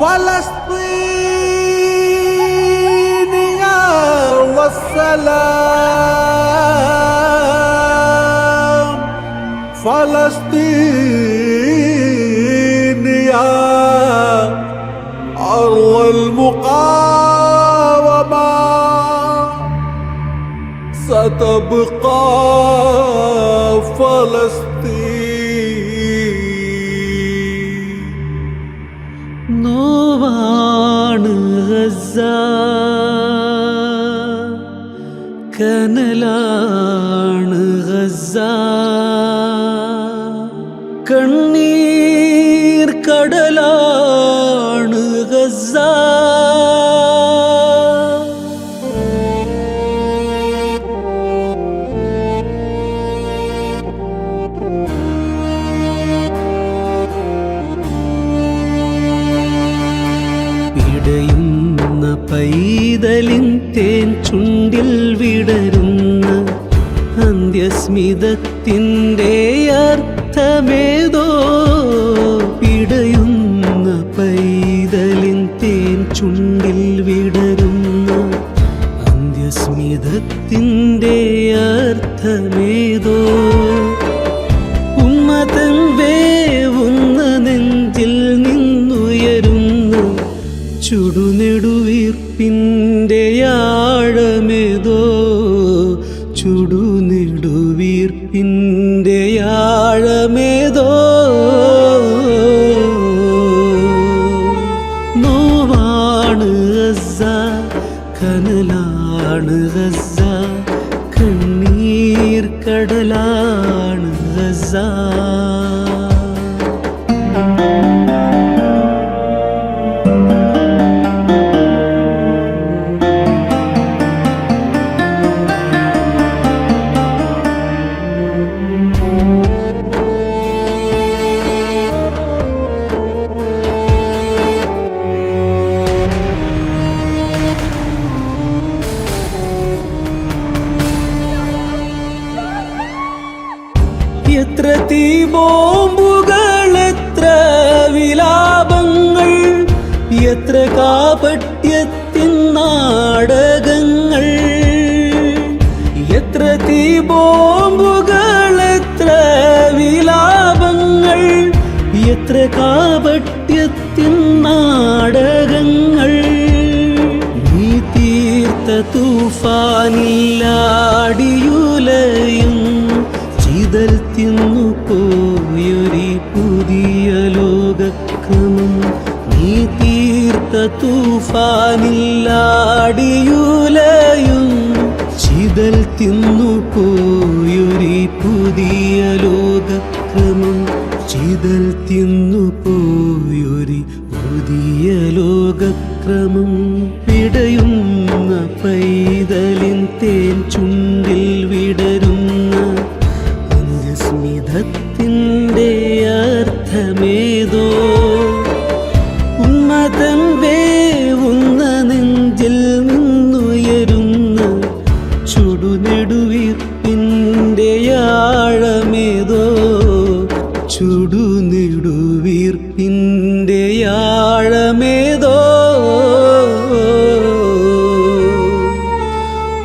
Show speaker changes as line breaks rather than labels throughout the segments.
فلسطين يا والسلام. فلسطين يا أرض المقاومة. ستبقى فلسطين.
Gaza കനലാണ് Gaza അന്ത്യസ്മിതത്തിന്റെ അർത്ഥമേതോ പിടയുന്ന പൈതലിൻ തേൻ ചുണ്ടിൽ വിടരുന്ന ചുടുനെടുവീർപ്പിന്റെ ആഴമേതോ നോവാണ് ഗസ കനലാണ് ഗസ കണ്ണീർ കടലാണ് ഗസ എത്ര തീബോംബുകൾ എത്ര വിലാപങ്ങൾ എത്ര കാപട്യത്തിൻ നാടകങ്ങൾ. എത്ര തീബോംബുകൾ വിലാപങ്ങൾ എത്ര കാപട്യത്തിൻ നാടകങ്ങൾ. തീർത്ത തൂഫാനില്ലാടിയുലയും ചിതൽ തിന്നു പുതിയ ലോകക്രമം. ചിതൽ തിന്നു പുതിയ ലോകക്രമം. പിടയുന്ന പൈതലിൻ തേൻ ചുണ്ടിൽ വിടരുന്ന അന്ത്യസ്മിതത്തിന്റെ അർത്ഥമേതോ ചുടുനെടുവീർപ്പിന്റെ ആഴമേതോ ചുടുനെടുവീർപ്പിന്റെ ആഴമേതോ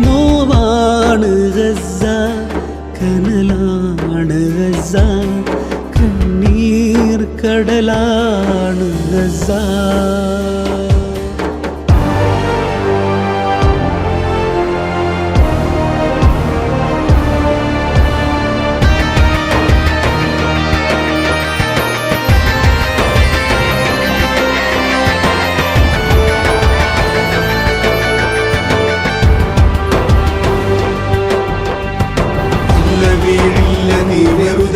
നോവാണ് ഗസ കനലാണ് ഗസ കണ്ണീർ കടലാണ് ഗസ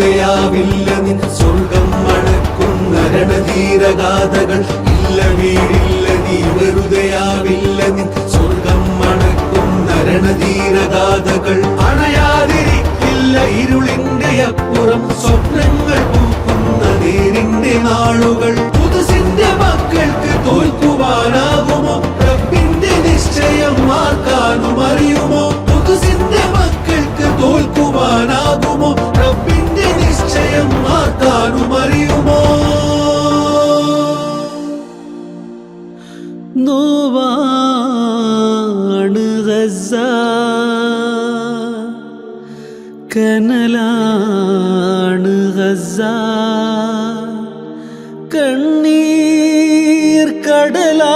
നിൻ സ്വർഗം മണക്കുന്ന രണധീരഗാഥകൾ ഇല്ല വീഴില്ല
കനലാണ് ഗസ കണ്ണീർ കടലാ